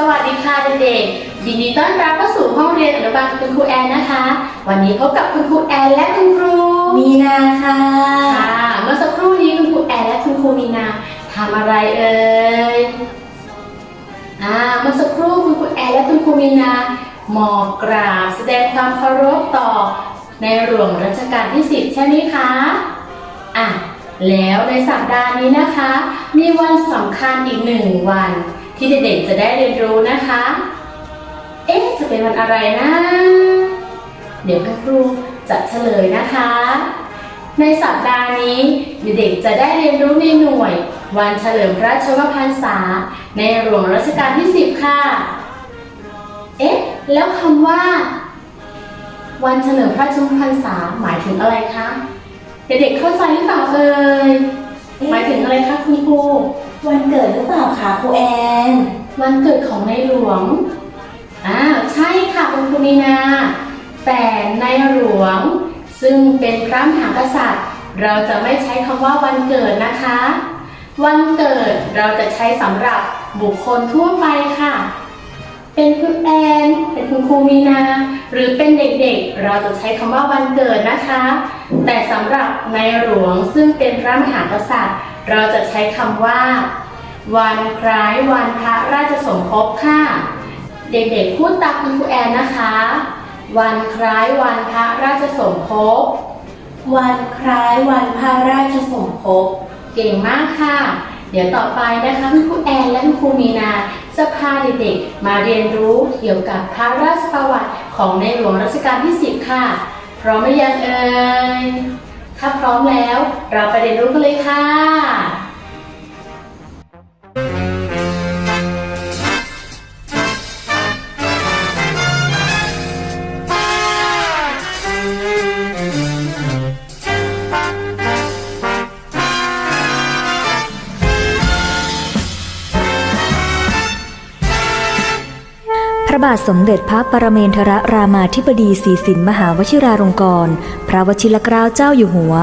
สวัสดีค่ะเด็กๆ ยินดีต้อนรับเข้าสู่ห้องเรียนอนุบาลกับคุณครูแอนนะคะ วันนี้พบกับคุณครูแอนและคุณครูมีนาค่ะ ค่ะ เมื่อสักครู่นี้คุณครูแอนและคุณครูมีนาทำอะไรเอ่ย อ่า เมื่อสักครู่คุณครูแอนและคุณครูมีนาหมอบกราบแสดงความเคารพต่อ ในหลวงรัชกาลที่10ใช่ไหมคะ อะ แล้วในสัปดาห์นี้นะคะ มีวันสำคัญอีกหนึ่งวัน ที่เด็กๆจะได้เรียนรู้นะคะ เอ๊ะ จะเป็นวันอะไรนะ เดี๋ยวคุณครูจะเฉลยนะคะ ในสัปดาห์นี้เด็กๆจะได้เรียนรู้ในหน่วย วันเฉลิมพระชนมพรรษา ในหลวงรัชกาลที่ 10 ค่ะ เอ๊ะ แล้วคำว่า วันเฉลิมพระชนมพรรษาหมายถึงอะไรคะ เด็กๆเข้าใจหรือเปล่าเอ่ยหมายถึงอะไรคะคุณครู วันเกิดหรือเปล่าคะครูแอน วันเกิดของในหลวงอ่าใช่ค่ะคุณครูมีนา แต่ในหลวง ซึ่งเป็นพระมหากษัตริย์ เราจะไม่ใช้คำว่าวันเกิดนะคะ วันเกิดเราจะใช้สำหรับบุคคลทั่วไปค่ะ เป็นคุณแอน เป็นคุณครูมีนา หรือเป็นเด็กๆ เราจะใช้คำว่าวันเกิดนะคะ แต่สำหรับในหลวงซึ่งเป็นพระมหากษัตริย์ เราจะใช้คำว่า วันคล้ายวันพระราชสมภพค่ะ เด็กๆพูดตามคุณครูแอนนะคะ วันคล้ายวันพระราชสมภพวันคล้ายวันพระราชสมภพเก่งมากค่ะ เดี๋ยวต่อไปนะคะคุณครูแอนและคุณครูมีนาจะพาเด็กๆมาเรียนรู้เกี่ยวกับพระราชประวัติของในหลวงรัชกาลที่ 10 ค่ะ พร้อมหรือยังเอ่ย ถ้าพร้อมแล้ว เราไปเรียนรู้กันเลยค่ะ ระบาทสมเด็จพระปรเมนทรรามาธิบดีศรีสินมหาวชิราลงกรณ์พระวชิรเกล้าเจ้าอยู่หัว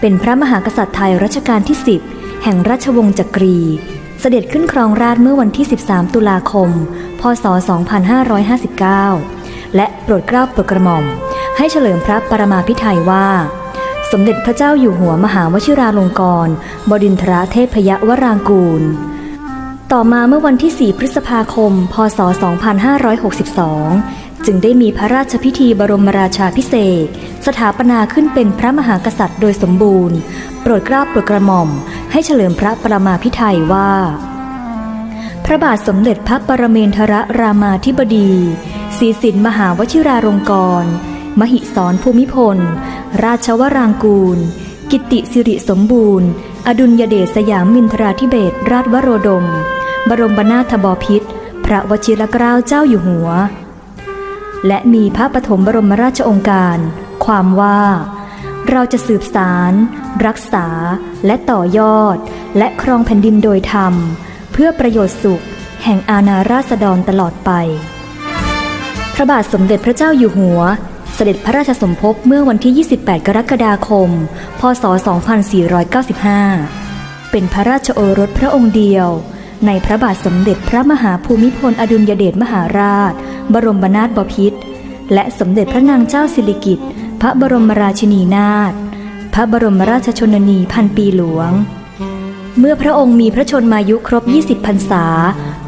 เป็นพระมหากษัตริย์ไทยรัชกาลที่ 10 แห่งราชวงศ์จักรี เสด็จขึ้นครองราชย์เมื่อวันที่ 13 ตุลาคม พศ 2559 และโปรดเกล้าโปรดกระหม่อม ให้เฉลิมพระปรมาภิไธยว่า สมเด็จพระเจ้าอยู่หัวมหาวชิราลงกรณ์บดินทรเทพยวรางกูล ต่อมาเมื่อวันที่ 4 พฤษภาคม พศ 2562 จึงได้มีพระราชพิธีบรมราชาพิเศษ สถาปนาขึ้นเป็นพระมหากษัตริย์โดยสมบูรณ์ โปรดเกล้าโปรดกระหม่อม ให้เฉลิมพระปรมาภิไธยว่า พระบาทสมเด็จพระปรเมนทรรามาธิบดีศรีสินมหาวชิราลงกรณ์มหิศรภูมิพล ราชวรางกูล กิตติสิริสมบูรณ์ อดุลยเดชสยามมินทราธิเบศรราชวโรดม บรมนาถบพิตรพระวชิรเกล้าเจ้าอยู่หัว และมีพระปฐมบรมราชองค์การ ความว่า เราจะสืบสาร รักษาและต่อยอด และครองแผ่นดินโดยธรรม เพื่อประโยชน์สุข แห่งอาณาราษฎรตลอดไป พระบาทสมเด็จพระเจ้าอยู่หัวเสด็จพระราชสมภพเมื่อวันที่ 28 กรกฎาคม พศ 2495 เป็นพระราชโอรสพระองค์เดียว ในพระบาทสมเด็จพระมหาภูมิพลอดุลยเดชมหาราช บรมนาถบพิตรและสมเด็จพระนางเจ้าสิริกิติ์พระบรมราชินีนาถพระบรมราชชนนีพันปีหลวง เมื่อพระองค์มีพระชนมายุครบ 20 พรรษา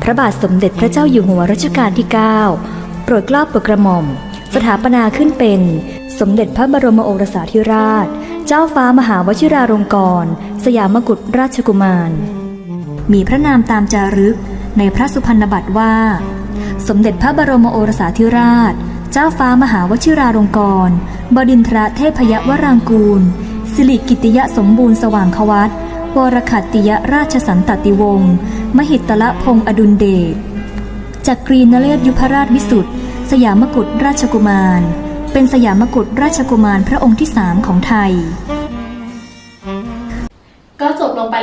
พระบาทสมเด็จพระเจ้าอยู่หัวรัชกาลที่ 9 โปรดเกล้าโปรดกระหม่อม สถาปนาขึ้นเป็น สมเด็จพระบรมโอรสาธิราช เจ้าฟ้ามหาวชิราลงกรณ์สยามกุฎราชกุมาร มีพระนามตามจารึกในพระสุพรรณบัตรว่า สมเด็จพระบรมโอรสาธิราช เจ้าฟ้ามหาวชิราลงกรณบดินทรเทพยวรางกูล สิริกิติยะสมบูรณ์สว่างควัตวรขัตติยราชสันตติวงศ์มหิตละพงศ์อดุลเดชจักรีนเรศยุพราชวิสุทธ์สยามกุฎราชกุมาร เป็นสยามกุฎราชกุมารพระองค์ที่สามของไทย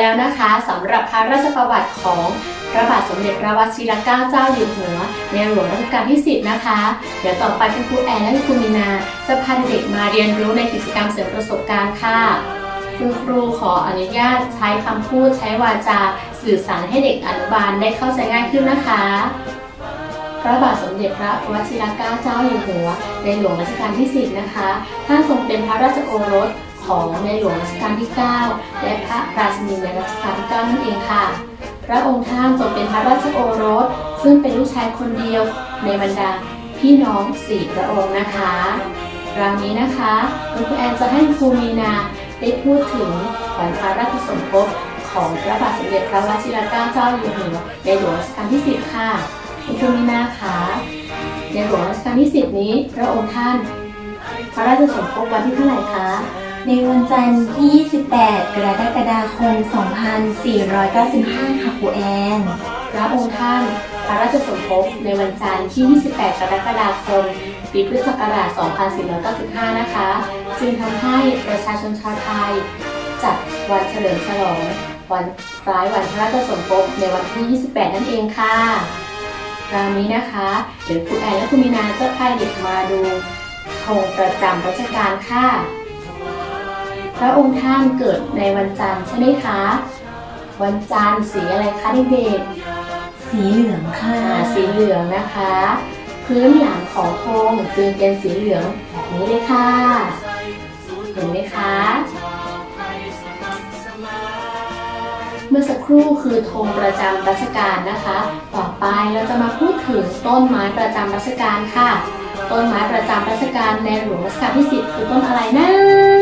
แล้วนะคะสำหรับพระราชประวัติของพระบาทสมเด็จพระวชิรเกล้าเจ้าอยู่หัว ในหลวงรัชกาลที่ 10 นะคะ เดี๋ยวต่อไปคุณครูแอนและคุณครูมีนาจะพาเด็กมาเรียนรู้ในกิจกรรมเสริมประสบการณ์ค่ะคุณครูขออนุญาตใช้คำพูดใช้วาจาสื่อสารให้เด็กอนุบาลได้เข้าใจง่ายขึ้นนะคะ พระบาทสมเด็จพระวชิรเกล้าเจ้าอยู่หัว ในหลวงรัชกาลที่ 10 นะคะ ท่านทรงเป็นพระราชโอรส ของในหลวงรัชกาลที่ 9 และพระราชินีในรัชกาลที่ 9 นั่นเองค่ะ พระองค์ท่านทรงเป็นพระราชโอรส ซึ่งเป็นลูกชายคนเดียวในบรรดาพี่น้องสี่พระองค์นะคะคราวนี้นะคะคุณครูแอนจะให้ครูมีนาได้พูดถึงวันพระราชสมภพของพระบาทสมเด็จพระวชิรเกล้าเจ้าอยู่หัวในหลวงรัชกาลที่ 10 ค่ะคุณครูมีนาคะในหลวงรัชกาลที่ 10 นี้พระองค์ท่าน พระราชสมภพวันที่เท่าไหร่คะ ในวันจันทร์ที่ 28 กรกฎาคม 2495 ค่ะครูแอนพระองค์ท่านพระราชสมภพในวันจันทร์ที่ 28 กรกฎาคม ปีพุทธศักราช 2495 นะคะ จึงทำให้ประชาชนชาวไทย จัดวันเฉลิมฉลอง วันคล้ายวันพระราชสมภพในวันที่ 28 นั่นเองค่ะคราวนี้นะคะเดี๋ยวครูแอนและครูมีนาจะพาเด็กมาดูธงประจำรัชกาลค่ะ พระองค์ท่านเกิดในวันจันทร์ใช่ไหมคะ วันจันทร์สีอะไรคะเด็กๆสีเหลืองค่ะอ่าสีเหลืองนะคะ พื้นหลังของธงจึงเป็นสีเหลืองแบบนี้เลยค่ะ เห็นไหมคะเมื่อสักครู่คือธงประจำรัชกาลนะคะ ต่อไปเราจะมาพูดถึงต้นไม้ประจำรัชกาลค่ะ ต้นไม้ประจำรัชกาลในหลวงรัชกาลที่ 10 คือต้นอะไรนะ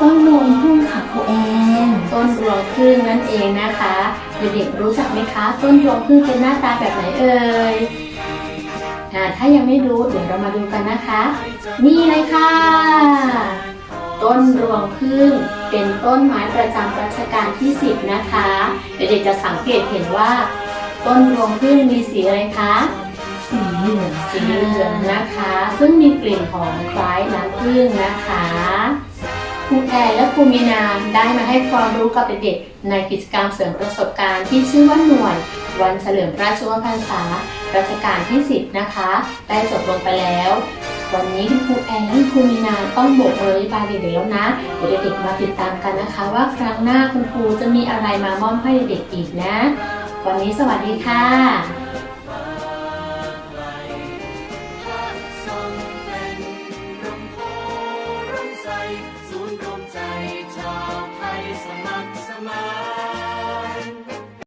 ต้นรวงพึ่งค่ะครูแอนต้นรวงพึ่งนั่นเองนะคะเด็กๆรู้จักไหมคะ ต้นรวงพึ่งเป็นหน้าตาแบบไหนเอ่ยอ่าถ้ายังไม่รู้เดี๋ยวเรามาดูกันนะคะ นี่เลยค่ะ ต้นรวงพึ่งเป็นต้นไม้ประจำรัชกาลที่ 10 นะคะ เด็กๆจะสังเกตเห็นว่า ต้นรวงพึ่งมีสีอะไรคะสีเหลืองสีเหลืองนะคะ ซึ่งมีกลิ่นหอมคล้ายน้ำผึ้งนะคะ ครูแอนและครูมีนาได้มาให้ความรู้กับเด็กๆในกิจกรรมเสริมประสบการณ์ที่ชื่อว่าหน่วย วันเฉลิมระชนมพรรษารัชกาลที่ 10 นะคะ ได้จบลงไปแล้ว วันนี้คุณครูแอนและคุณครูมีนาต้องโบกมือบายเด็กๆแล้วนะ เดี๋ยวเด็กๆมาติดตามกันนะคะ ว่าครั้งหน้าคุณครูจะมีอะไรมามอบให้เด็กๆอีกนะ วันนี้สวัสดีค่ะ